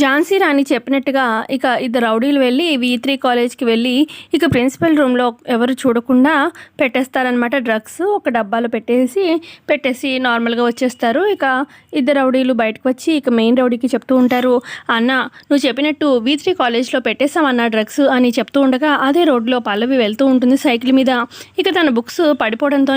ఝాన్సీ రాణి చెప్పినట్టుగా ఇక ఇద్దరు రౌడీలు వెళ్ళి వి త్రీ కాలేజ్కి వెళ్ళి ఇక ప్రిన్సిపల్ రూమ్లో ఎవరు చూడకుండా పెట్టేస్తారనమాట డ్రగ్స్. ఒక డబ్బాలో పెట్టేసి పెట్టేసి నార్మల్గా వచ్చేస్తారు. ఇక ఇద్దరు రౌడీలు బయటకు వచ్చి ఇక మెయిన్ రౌడీకి చెప్తూ ఉంటారు అన్న నువ్వు చెప్పినట్టు వి త్రీ కాలేజ్లో పెట్టేస్తామన్న డ్రగ్స్ అని చెప్తూ ఉండగా అదే రోడ్లో పల్లవి వెళ్తూ ఉంటుంది సైకిల్ మీద. ఇక తన బుక్స్ పడిపోవడంతో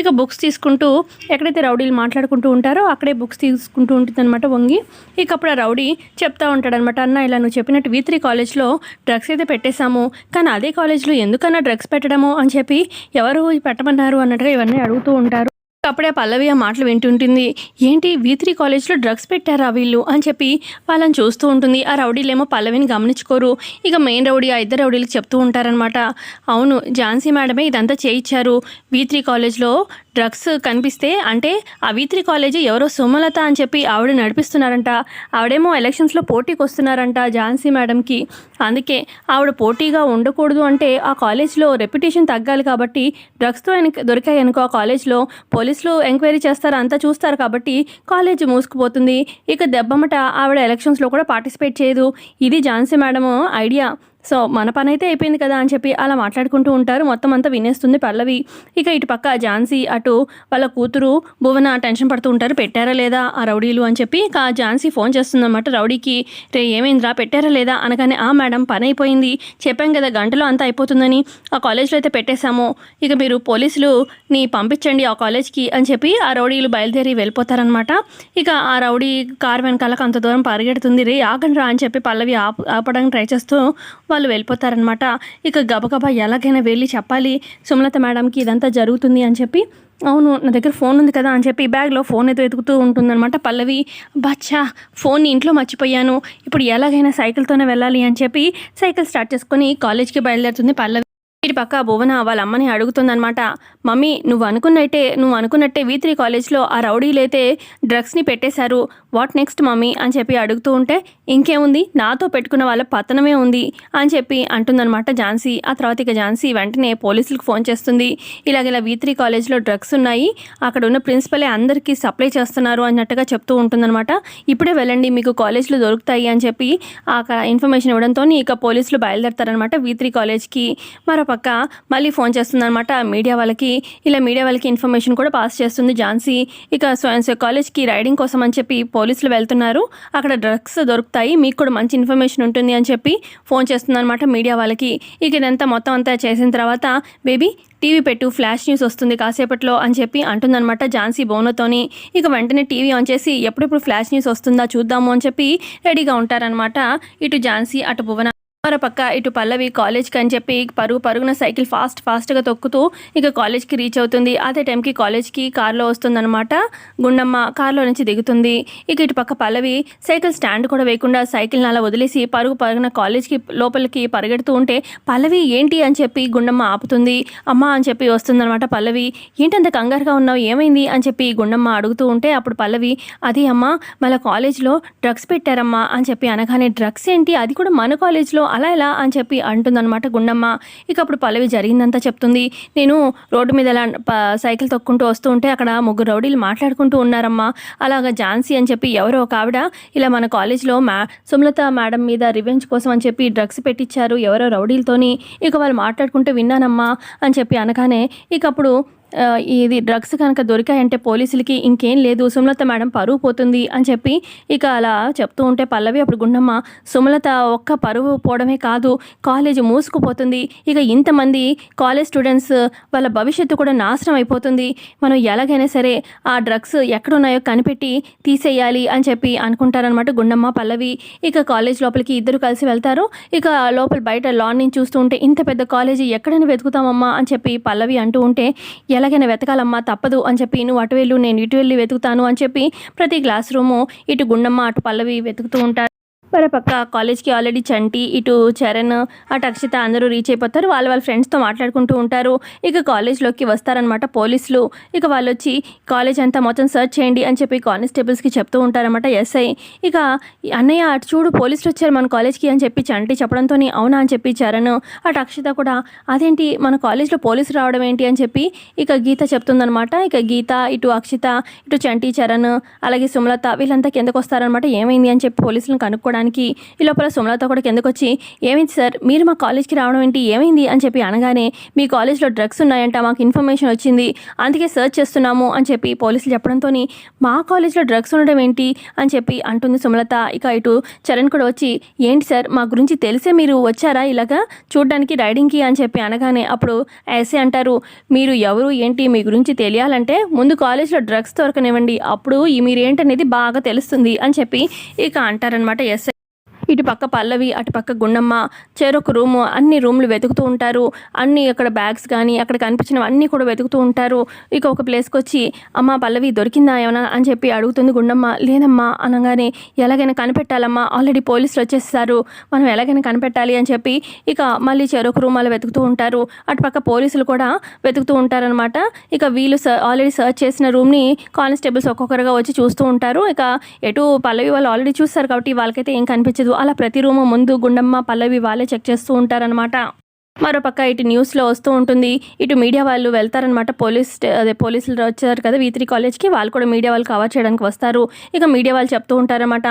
ఇక బుక్స్ తీసుకుంటూ ఎక్కడైతే రౌడీలు మాట్లాడుకుంటూ ఉంటారో అక్కడే బుక్స్ తీసుకుంటూ ఉంటుంది అనమాట వంగి. ఇక అప్పుడు ఆ రౌడీ చెప్తా ఉంటాడనమాట అన్న ఇలా నువ్వు చెప్పినట్టు వి త్రీ కాలేజ్లో డ్రగ్స్ అయితే పెట్టేశాము కానీ అదే కాలేజ్లో ఎందుకన్నా డ్రగ్స్ పెట్టడము? అని చెప్పి ఎవరు పెట్టమన్నారు అన్నట్టుగా ఇవన్నీ అడుగుతూ ఉంటారు. అప్పుడే పల్లవి ఆ మాటలు వింటుంటుంది. ఏంటి వీత్రి త్రీ కాలేజ్లో డ్రగ్స్ పెట్టారా వీళ్ళు? అని చెప్పి వాళ్ళని చూస్తూ ఉంటుంది. ఆ రౌడీలేమో పల్లవిని గమనించుకోరు. ఇక మెయిన్ రౌడీ ఆ ఇద్దరు రౌడీలకు చెప్తూ ఉంటారనమాట అవును ఝాన్సీ మేడమే ఇదంతా చేయించారు వీత్రి త్రీ కాలేజ్లో డ్రగ్స్ కనిపిస్తే అంటే ఆ వి త్రీ కాలేజీ ఎవరో సుమలత అని చెప్పి ఆవిడ నడిపిస్తున్నారంట. ఆవిడేమో ఎలక్షన్స్లో పోటీకి వస్తున్నారంట ఝాన్సీ మేడంకి. అందుకే ఆవిడ పోటీగా ఉండకూడదు అంటే ఆ కాలేజ్లో రెప్యుటేషన్ తగ్గాలి కాబట్టి డ్రగ్స్తో వెనక దొరికాయి అనుకో ఆ కాలేజ్లో పోలీసులు ఎంక్వైరీ చేస్తారు అంతా చూస్తారు కాబట్టి కాలేజ్ మూసుకుపోతుంది. ఇక దెబ్బమట ఆవిడ ఎలక్షన్స్లో కూడా పార్టిసిపేట్ చేయదు. ఇది ఝాన్సీ మేడం ఐడియా. సో మన పని అయితే అయిపోయింది కదా అని చెప్పి అలా మాట్లాడుకుంటూ ఉంటారు. మొత్తం అంతా వినేస్తుంది పల్లవి. ఇక ఇటు పక్క ఝాన్సీ అటు వాళ్ళ కూతురు భువన టెన్షన్ పడుతూ ఉంటారు. పెట్టారా లేదా ఆ రౌడీలు అని చెప్పి ఇక ఝాన్సీ ఫోన్ చేస్తుందన్నమాట. రౌడీకి రే ఏమైందిరా? పెట్టారా లేదా? అనగానే ఆ మేడం పని అయిపోయింది. చెప్పాం కదా గంటలో అంతా అయిపోతుందని. ఆ కాలేజ్లో అయితే పెట్టేశాము. ఇక మీరు పోలీసులు ని పంపించండి ఆ కాలేజ్కి అని చెప్పి ఆ రౌడీలు బయలుదేరి వెళ్ళిపోతారనమాట ఇక ఆ రౌడీ కార్ వెనకాలకు అంత దూరం పరిగెడుతుంది. రే ఆగండి రా అని చెప్పి పల్లవి ఆపడానికి ట్రై చేస్తూ వాళ్ళు వెళ్ళిపోతారనమాట ఇక గబగబా ఎలాగైనా వెళ్ళి చెప్పాలి. సుమలత మేడంకి ఇదంతా జరుగుతుంది అని చెప్పి అవును నా దగ్గర ఫోన్ ఉంది కదా అని చెప్పి బ్యాగ్లో ఫోన్ ఏదో వెతుకుతూ ఉంటుందన్నమాట పల్లవి. బచ్చా ఫోన్ ఇంట్లో మర్చిపోయాను. ఇప్పుడు ఎలాగైనా సైకిల్తోనే వెళ్ళాలి అని చెప్పి సైకిల్ స్టార్ట్ చేసుకొని కాలేజ్కి బయలుదేరుతుంది పల్లవి. పక్క భువన వాళ్ళ అమ్మని అడుగుతుందనమాట మమ్మీ నువ్వు అనుకున్నట్టే నువ్వు అనుకున్నట్టే వి త్రీ కాలేజ్లో ఆ రౌడీలైతే డ్రగ్స్ని పెట్టేశారు. What next mummy? అని చెప్పి అడుగుతూ ఉంటే ఇంకేముంది? నాతో పెట్టుకున్న వాళ్ళ పతనమే ఉంది అని చెప్పి అంటుందన్నమాట ఝాన్సీ. ఆ తర్వాత ఇక ఝాన్సీ వెంటనే పోలీసులకు ఫోన్ చేస్తుంది. ఇలాగ ఇలా వి త్రీ కాలేజ్లో డ్రగ్స్ ఉన్నాయి. అక్కడ ఉన్న ప్రిన్సిపలే అందరికీ సప్లై చేస్తున్నారు అన్నట్టుగా చెప్తూ ఉంటుందన్నమాట. ఇప్పుడే వెళ్ళండి మీకు కాలేజ్లో దొరుకుతాయి అని చెప్పి ఆ ఇన్ఫర్మేషన్ ఇవ్వడంతో ఇక పోలీసులు బయలుదేరతారనమాట వి త్రీ కాలేజ్కి. మరో పక్క మళ్ళీ ఫోన్ చేస్తుందన్నమాట మీడియా వాళ్ళకి. ఇలా మీడియా వాళ్ళకి ఇన్ఫర్మేషన్ కూడా పాస్ చేస్తుంది ఝాన్సీ. ఇక స్వయం కాలేజ్కి రైడింగ్ కోసం అని చెప్పి పోలీసులు వెళ్తున్నారు. అక్కడ డ్రగ్స్ దొరుకుతాయి మీకు కూడా మంచి ఇన్ఫర్మేషన్ ఉంటుంది అని చెప్పి ఫోన్ చేస్తుందన్నమాట మీడియా వాళ్ళకి. ఇక ఇదంతా మొత్తం అంతా చేసిన తర్వాత బేబీ టీవీ పెట్టు ఫ్లాష్ న్యూస్ వస్తుంది కాసేపట్లో అని చెప్పి అంటుందన్నమాట ఝాన్సీ బోనతోని. ఇక వెంటనే టీవీ ఆన్ చేసి ఎప్పుడెప్పుడు ఫ్లాష్ న్యూస్ వస్తుందా చూద్దాము అని చెప్పి రెడీగా ఉంటారనమాట ఇటు ఝాన్సీ అటు భువన మరోపక్క ఇటు పల్లవి కాలేజ్కి అని చెప్పి పరుగు పరుగున సైకిల్ ఫాస్ట్ ఫాస్ట్గా తొక్కుతూ ఇక కాలేజ్కి రీచ్ అవుతుంది. అదే టైంకి కాలేజ్కి కారులో వస్తుందన్నమాట. గుండమ్మ కార్లో నుంచి దిగుతుంది. ఇక ఇటు పక్క పల్లవి సైకిల్ స్టాండ్ కూడా వేయకుండా సైకిల్ని అలా వదిలేసి పరుగు పరుగున కాలేజ్కి లోపలికి పరిగెడుతూ ఉంటే పల్లవి ఏంటి అని చెప్పి గుండమ్మ ఆపుతుంది. అమ్మ అని చెప్పి వస్తుందన్నమాట పల్లవి. ఏంటంత కంగారుగా ఉన్నావు? ఏమైంది? అని చెప్పి గుండమ్మ అడుగుతూ ఉంటే అప్పుడు పల్లవి అది అమ్మ మన కాలేజ్లో డ్రగ్స్ పెట్టారమ్మా అని చెప్పి అనగానే డ్రగ్స్ ఏంటి? అది కూడా మన కాలేజ్లో అలా ఎలా అని చెప్పి అంటుందన్నమాట గుండమ్మ. ఇక అప్పుడు పల్లవి జరిగిందంతా చెప్తుంది. నేను రోడ్డు మీద ఇలా సైకిల్ తొక్కుంటూ వస్తూ ఉంటే అక్కడ ముగ్గురు రౌడీలు మాట్లాడుకుంటూ ఉన్నారమ్మా. అలాగా ఝాన్సీ అని చెప్పి ఎవరో ఒక ఆవిడ ఇలా మన కాలేజ్లో మా సుమలత మేడం మీద రివెంజ్ కోసం అని చెప్పి డ్రగ్స్ పెట్టించారు ఎవరో రౌడీలతోని ఇక వాళ్ళు మాట్లాడుకుంటూ విన్నానమ్మా అని చెప్పి అనగానే ఇక అప్పుడు ఇది డ్రగ్స్ కనుక దొరికాయంటే పోలీసులకి ఇంకేం లేదు. సుమలత మేడం పరువు పోతుంది అని చెప్పి ఇక అలా చెప్తూ ఉంటే పల్లవి అప్పుడు గుండమ్మ సుమలత ఒక్క పరువు పోవడమే కాదు కాలేజ్ మూసుకుపోతుంది. ఇక ఇంతమంది కాలేజ్ స్టూడెంట్స్ వాళ్ళ భవిష్యత్తు కూడా నాశనం అయిపోతుంది. మనం ఎలాగైనా సరే ఆ డ్రగ్స్ ఎక్కడున్నాయో కనిపెట్టి తీసేయాలి అని చెప్పి అనుకుంటారనమాట గుండమ్మ పల్లవి. ఇక కాలేజ్ లోపలికి ఇద్దరు కలిసి వెళ్తారు. ఇక లోపల బయట లాన్ నుంచి చూస్తూ ఉంటే ఇంత పెద్ద కాలేజీ ఎక్కడైనా వెతుకుతామమ్మా అని చెప్పి పల్లవి అంటూ ఉంటే ఎలాగైనా వెతకాలమ్మా తప్పదు అని చెప్పి నువ్వు అటు వెళ్ళు నేను ఇటు వెళ్ళి వెతుకుతాను అని చెప్పి ప్రతి క్లాస్ రూము ఇటు గుండమ్మ అటు పల్లవి వెతుకుతూ ఉంటారు. మరోపక్క కాలేజ్కి ఆల్రెడీ చంటి ఇటు చరణ్ అటు అక్షిత అందరూ రీచ్ అయిపోతారు. వాళ్ళ వాళ్ళ ఫ్రెండ్స్తో మాట్లాడుకుంటూ ఉంటారు. ఇక కాలేజ్లోకి వస్తారనమాట పోలీసులు. ఇక వాళ్ళు వచ్చి కాలేజ్ అంతా మొత్తం సర్చ్ చేయండి అని చెప్పి కానిస్టేబుల్స్కి చెప్తూ ఉంటారనమాట ఎస్ఐ. ఇక అన్నయ్య అటు చూడు పోలీసులు వచ్చారు మన కాలేజ్కి అని చెప్పి చంటి చెప్పడంతో అవునా అని చెప్పి చరణ్ అటు అక్షిత కూడా అదేంటి మన కాలేజ్లో పోలీసు రావడం ఏంటి అని చెప్పి ఇక గీత చెప్తుందనమాట ఇక గీత ఇటు అక్షిత ఇటు చంటి చరణ్ అలాగే సుమలత వీళ్ళంతా కిందకు వస్తారనమాట ఏమైంది అని చెప్పి పోలీసులను కనుక్కోవడం చెప్పడానికి ఈ లోపల సుమలత కూడా కిందకు వచ్చి ఏమైంది సార్? మీరు మా కాలేజ్కి రావడం ఏంటి? ఏమైంది? అని చెప్పి అనగానే మీ కాలేజ్లో డ్రగ్స్ ఉన్నాయంట మాకు ఇన్ఫర్మేషన్ వచ్చింది. అందుకే సర్చ్ చేస్తున్నాము అని చెప్పి పోలీసులు చెప్పడంతో మా కాలేజ్లో డ్రగ్స్ ఉండడం ఏంటి? అని చెప్పి అంటుంది సుమలత. ఇక ఇటు చరణ్ కూడా వచ్చి ఏంటి సార్? మా గురించి తెలిసే మీరు వచ్చారా ఇలాగా? చూడడానికి రైడింగ్కి? అని చెప్పి అనగానే అప్పుడు ఎస్ఏ అంటారు మీరు ఎవరు ఏంటి మీ గురించి తెలియాలంటే ముందు కాలేజ్లో డ్రగ్స్ దొరకనివ్వండి. అప్పుడు మీరేంటనేది బాగా తెలుస్తుంది అని చెప్పి ఇక అంటారనమాట ఎస్ ఇటు పక్క పల్లవి అటు పక్క గుండమ్మ చెరొక రూము అన్ని రూమ్లు వెతుకుతూ ఉంటారు. అన్ని అక్కడ బ్యాగ్స్ కానీ అక్కడ కనిపించినవి అన్నీ కూడా వెతుకుతూ ఉంటారు. ఇక ఒక ప్లేస్కి వచ్చి అమ్మ పల్లవి దొరికిందా ఏమన్నా? అని చెప్పి అడుగుతుంది గుండమ్మ లేదమ్మా అనగానే ఎలాగైనా కనిపెట్టాలమ్మా. ఆల్రెడీ పోలీసులు వచ్చేస్తారు. మనం ఎలాగైనా కనిపెట్టాలి అని చెప్పి ఇక మళ్ళీ చెరొక రూమ్ అలా వెతుకుతూ ఉంటారు. అటు పక్క పోలీసులు కూడా వెతుకుతూ ఉంటారనమాట ఇక వీళ్ళు ఆల్రెడీ సర్చ్ చేసిన రూమ్ని కానిస్టేబుల్స్ ఒక్కొక్కరుగా వచ్చి చూస్తూ ఉంటారు. ఇక ఎటు పల్లవి వాళ్ళు ఆల్రెడీ చూస్తారు కాబట్టి వాళ్ళకైతే ఏం కనిపించదు. అలా ప్రతి రూము ముందు గుండమ్మ పల్లవి వాళ్ళే చెక్ చేస్తూ ఉంటారనమాట మరోపక్క ఇటు న్యూస్లో వస్తూ ఉంటుంది. ఇటు మీడియా వాళ్ళు వెళ్తారనమాట పోలీస్ అదే పోలీసులు వచ్చారు కదా వీత్రి కాలేజ్కి. వాళ్ళు కూడా మీడియా వాళ్ళు కవర్ చేయడానికి వస్తారు. ఇక మీడియా వాళ్ళు చెప్తూ ఉంటారనమాట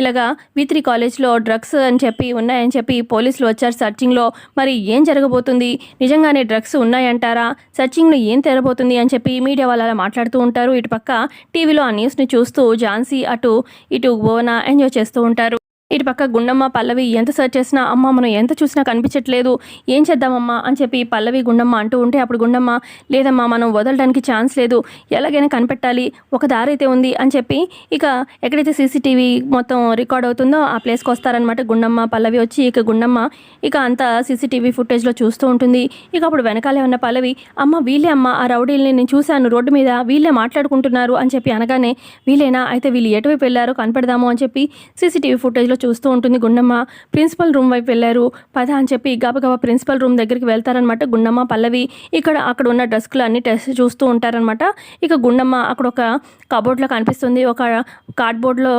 ఇలాగా వీత్రి కాలేజ్లో డ్రగ్స్ అని చెప్పి ఉన్నాయని చెప్పి పోలీసులు వచ్చారు సర్చింగ్లో. మరి ఏం జరగబోతుంది? నిజంగానే డ్రగ్స్ ఉన్నాయంటారా? సర్చింగ్లో ఏం తెరబోతుంది అని చెప్పి మీడియా వాళ్ళు అలా మాట్లాడుతూ ఉంటారు. ఇటు పక్క టీవీలో ఆ న్యూస్ని చూస్తూ ఝాన్సీ అటు ఇటు భువన ఎంజాయ్ చేస్తూ ఉంటారు. ఇటు పక్క గుండమ్మ పల్లవి ఎంత సర్చ్ చేసినా అమ్మ మనం ఎంత చూసినా కనిపించట్లేదు. ఏం చేద్దామమ్మా? అని చెప్పి పల్లవి గుండమ్మ అంటూ ఉంటే అప్పుడు గుండమ్మ లేదమ్మా మనం వదలడానికి ఛాన్స్ లేదు. ఎలాగైనా కనిపెట్టాలి. ఒక దారి అయితే ఉంది. అని చెప్పి ఇక ఎక్కడైతే సీసీటీవీ మొత్తం రికార్డ్ అవుతుందో ఆ ప్లేస్కి వస్తారనమాట గుండమ్మ పల్లవి వచ్చి ఇక గుండమ్మ ఇక అంతా సీసీటీవీ ఫుటేజ్లో చూస్తూ ఉంటుంది. ఇక అప్పుడు వెనకాలే ఉన్న పల్లవి అమ్మ వీళ్ళే అమ్మ ఆ రౌడీల్ని నేను చూశాను. రోడ్డు మీద వీళ్ళే మాట్లాడుకుంటున్నారు. అని చెప్పి అనగానే వీళ్ళేనా? అయితే వీళ్ళు ఎటువైపు వెళ్ళారో కనిపెడదాము. అని చెప్పి సీసీటీవీ ఫుటేజ్లో చూస్తూ ఉంటుంది. గుండమ్మ ప్రిన్సిపల్ రూమ్ వైపు వెళ్ళారు. పద అని చెప్పి గబగబా ప్రిన్సిపల్ రూమ్ దగ్గరికి వెళ్తారనమాట గుండమ్మ పల్లవి ఇక్కడ అక్కడ ఉన్న డ్రెస్కులు అన్ని టెస్ట్ చూస్తూ ఉంటారనమాట ఇక గుండమ్మ అక్కడ ఒక కబోర్డ్లో కనిపిస్తుంది. ఒక కార్డ్బోర్డ్లో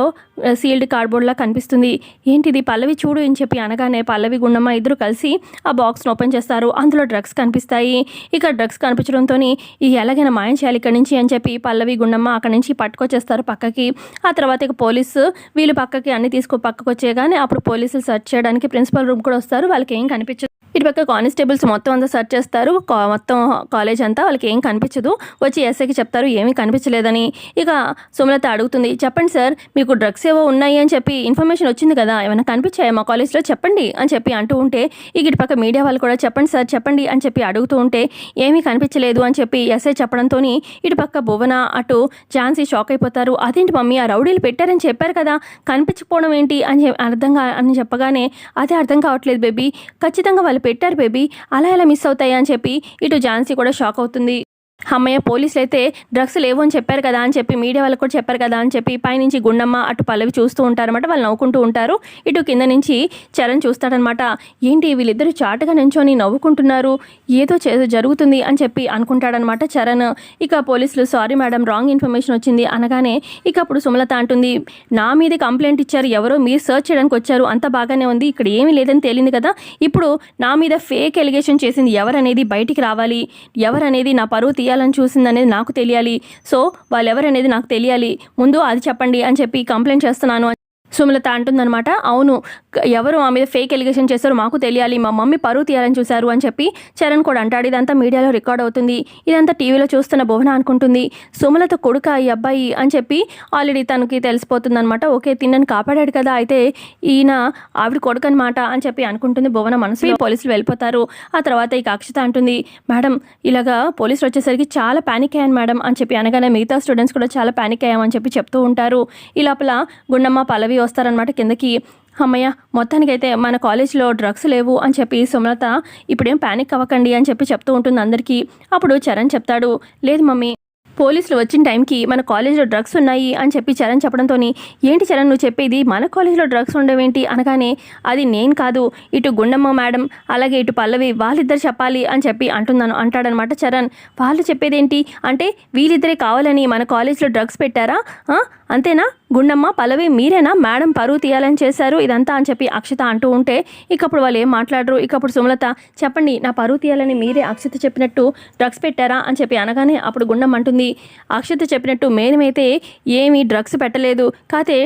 సీల్డ్ కార్డ్బోర్డ్లా కనిపిస్తుంది. ఏంటిది? పల్లవి చూడు అని చెప్పి అనగానే పల్లవి గుండమ్మ ఇద్దరు కలిసి ఆ బాక్స్ను ఓపెన్ చేస్తారు. అందులో డ్రగ్స్ కనిపిస్తాయి. ఇక డ్రగ్స్ కనిపించడంతో ఇది ఎలాగైనా మాయం చేయాలి ఇక్కడి నుంచి అని చెప్పి పల్లవి గుండమ్మ అక్కడి నుంచి పట్టుకొచ్చేస్తారు పక్కకి. ఆ తర్వాత ఇక పోలీసు వీళ్ళు పక్కకి అన్ని తీసుకో పక్కకు వచ్చేయగానే అప్పుడు పోలీసులు సెర్చ్ చేయడానికి ప్రిన్సిపల్ రూమ్ కూడా వస్తారు. వాళ్ళకి ఏం కనిపించదు. ఇటు పక్క కానిస్టేబుల్స్ మొత్తం అంతా సర్చ్ చేస్తారు. మొత్తం కాలేజ్ అంతా వాళ్ళకి ఏం కనిపించదు. వచ్చి ఎస్ఐకి చెప్తారు ఏమీ కనిపించలేదని. ఇక సుమలత అడుగుతుంది చెప్పండి సార్ మీకు డ్రగ్స్ ఏవో ఉన్నాయి అని చెప్పి ఇన్ఫర్మేషన్ వచ్చింది కదా ఏమైనా కనిపించాయా మా కాలేజ్లో? చెప్పండి అని చెప్పి అంటూ ఉంటే ఇక ఇటుపక్క మీడియా వాళ్ళు కూడా చెప్పండి సార్ చెప్పండి అని చెప్పి అడుగుతూ ఉంటే ఏమీ కనిపించలేదు అని చెప్పి ఎస్ఐ చెప్పడంతో ఇటు పక్క భువన అటు ఝాన్సీ షాక్ అయిపోతారు. అదేంటి మమ్మీ ఆ రౌడీలు పెట్టారని చెప్పారు కదా కనిపించకపోవడం ఏంటి? అని అర్థంగా అర్థం కా అని చెప్పగానే అదే అర్థం కావట్లేదు బేబీ. ఖచ్చితంగా వాళ్ళు పెట్టారు బేబీ. అలా ఎలా మిస్ అవుతాయి అని చెప్పి ఇటు ఝాన్సీ కూడా షాక్ అవుతుంది. అమ్మయ్య పోలీసులు అయితే డ్రగ్స్ లేవు అని చెప్పారు కదా అని చెప్పి మీడియా వాళ్ళకి కూడా చెప్పారు కదా అని చెప్పి పైనుంచి గుండమ్మ అటు పల్లవి చూస్తూ ఉంటారన్నమాట వాళ్ళు నవ్వుకుంటూ ఉంటారు. ఇటు కింద నుంచి చరణ్ చూస్తాడనమాట ఏంటి వీళ్ళిద్దరూ చాటుగా నించొని నవ్వుకుంటున్నారు? ఏదో జరుగుతుంది అని చెప్పి అనుకుంటాడనమాట చరణ్. ఇక పోలీసులు సారీ మేడం రాంగ్ ఇన్ఫర్మేషన్ వచ్చింది అనగానే ఇక అప్పుడు సుమలత అంటుంది నా మీద కంప్లైంట్ ఇచ్చారు ఎవరో మీరు సర్చ్ చేయడానికి వచ్చారు అంత బాగానే ఉంది ఇక్కడ ఏమీ లేదని తేలింది కదా ఇప్పుడు నా మీద ఫేక్ ఎలిగేషన్ చేసింది ఎవరనేది బయటికి రావాలి ఎవరనేది నా పరువు తీయాలి చూసింది అనేది నాకు తెలియాలి. సో వాళ్ళు ఎవరనేది నాకు తెలియాలి. ముందు అది చెప్పండి అని చెప్పి కంప్లైంట్ చేస్తున్నాను సుమలత అంటుందన్నమాట అవును ఎవరు మా మీద ఫేక్ ఎలిగేషన్ చేశారో మాకు తెలియాలి మా మమ్మీ పరువు తీయాలని చూశారు అని చెప్పి చరణ్ కూడా అంటాడు ఇదంతా మీడియాలో రికార్డ్ అవుతుంది ఇదంతా టీవీలో చూస్తున్న భువన అనుకుంటుంది సుమలత కొడుక ఈ అబ్బాయి అని చెప్పి ఆల్రెడీ తనకి తెలిసిపోతుంది అనమాట ఓకే తిన్నని కాపాడాడు కదా అయితే ఈయన ఆవిడ కొడుకు అనమాట అని చెప్పి అనుకుంటుంది భువన మనసులో. పోలీసులు వెళ్ళిపోతారు ఆ తర్వాత ఇక అక్షిత అంటుంది మేడం ఇలాగా పోలీసులు వచ్చేసరికి చాలా ప్యానిక్ అయ్యాను మేడం అని చెప్పి అనగానే మిగతా స్టూడెంట్స్ కూడా చాలా ప్యానిక్ అయ్యామని చెప్పి చెప్తూ ఉంటారు. ఈ లోపల గుండమ్మ పల్లవి వస్తారనమాట కిందకి అమ్మయ్య మొత్తానికైతే మన కాలేజ్లో డ్రగ్స్ లేవు అని చెప్పి సుమలత ఇప్పుడేం ప్యానిక్ అవ్వకండి అని చెప్పి చెప్తూ ఉంటుంది అందరికీ. అప్పుడు చరణ్ చెప్తాడు లేదు మమ్మీ పోలీసులు వచ్చిన టైంకి మన కాలేజ్లో డ్రగ్స్ ఉన్నాయి అని చెప్పి చరణ్ చెప్పడంతో ఏంటి చరణ్ నువ్వు చెప్పేది? మన కాలేజ్లో డ్రగ్స్ ఉండవేంటి? అనగానే అది నేను కాదు ఇటు గుండమ్మ మేడం అలాగే ఇటు పల్లవి వాళ్ళిద్దరు చెప్పాలి అని చెప్పి అంటున్నాను అంటాడనమాట చరణ్. వాళ్ళు చెప్పేదేంటి? అంటే వీళ్ళిద్దరే కావాలని మన కాలేజ్లో డ్రగ్స్ పెట్టారా? అంతేనా? గుండమ్మ పల్లవి మీరేనా? మేడం పరువు తీయాలని చేశారు ఇదంతా అని చెప్పి అక్షత అంటూ ఉంటే ఇకప్పుడు వాళ్ళు ఏం మాట్లాడరు? ఇకప్పుడు సుమలత చెప్పండి నా పరువు తీయాలని మీరే అక్షత చెప్పినట్టు డ్రగ్స్ పెట్టారా? అని చెప్పి అనగానే అప్పుడు గుండమ్మ అంటుంది అక్షత చెప్పినట్టు మేనమైతే ఏమీ డ్రగ్స్ పెట్టలేదు. కాతే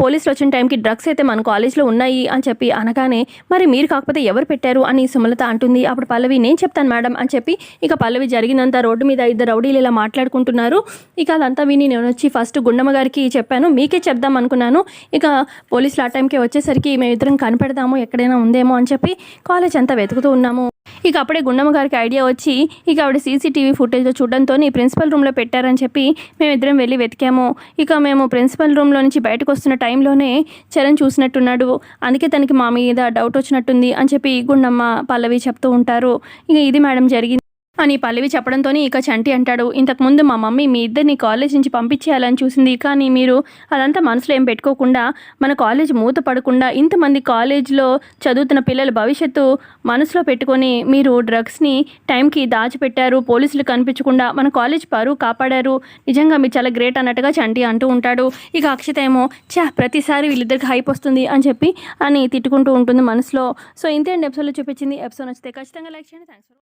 పోలీసులు వచ్చిన టైంకి డ్రగ్స్ అయితే మన కాలేజ్లో ఉన్నాయి అని చెప్పి అనగానే మరి మీరు కాకపోతే ఎవరు పెట్టారు? అని సుమలత అంటుంది. అప్పుడు పల్లవి నేను చెప్తాను మేడం అని చెప్పి ఇక పల్లవి జరిగినంత రోడ్డు మీద ఇద్దరు రౌడీలు ఇలా మాట్లాడుకుంటున్నారు. ఇక అదంతా విని నేను వచ్చి ఫస్ట్ గుండమ్మ గారికి చెప్పాను మీకే చెప్దాం అనుకున్నాను. ఇక పోలీసులు ఆ టైంకి వచ్చేసరికి మేమిద్దరం కనపెడదాము ఎక్కడైనా ఉందేమో అని చెప్పి కాలేజ్ అంతా వెతుకుతూ ఉన్నాము. ఇక అప్పుడే గుండమ్మ గారికి ఐడియా వచ్చి ఇక ఆవిడ సీసీటీవీ ఫుటేజ్ చూడడంతో ప్రిన్సిపల్ రూమ్లో పెట్టారని చెప్పి మేమిద్దరం వెళ్ళి వెతికాము. ఇక మేము ప్రిన్సిపల్ రూమ్లో నుంచి బయటకు వస్తున్న టైంలోనే చరణ్ చూసినట్టున్నాడు. అందుకే తనకి మా మీద డౌట్ వచ్చినట్టుంది అని చెప్పి గుండమ్మ పల్లవి చెప్తూ ఉంటారు. ఇక ఇది మేడం జరిగింది. అని పల్లవి చెప్పడంతోనే ఇక చంటి అంటాడు. ఇంతకుముందు మా మమ్మీ మీ ఇద్దరిని కాలేజ్ నుంచి పంపించేయాలని చూసింది. కానీ మీరు అదంతా మనసులో ఏం పెట్టుకోకుండా మన కాలేజ్ మూత పడకుండా ఇంతమంది కాలేజ్లో చదువుతున్న పిల్లల భవిష్యత్తు మనసులో పెట్టుకొని మీరు డ్రగ్స్ని టైంకి దాచిపెట్టారు పోలీసులు కనిపించకుండా మన కాలేజ్ పరువు కాపాడారు. నిజంగా మీరు చాలా గ్రేట్ అన్నట్టుగా చంటి అంటూ ఉంటాడు. ఇక అక్షత ఏమో చా ప్రతిసారి వీళ్ళిద్దరికి హైప్ వస్తుంది అని చెప్పి అని తిట్టుకుంటూ ఉంటుంది మనసులో. సో ఇంతే అండి ఎపిసోడ్లో చూపించింది. ఎపిసోడ్ నచ్చితే ఖచ్చితంగా లైక్ చేయండి. థ్యాంక్స్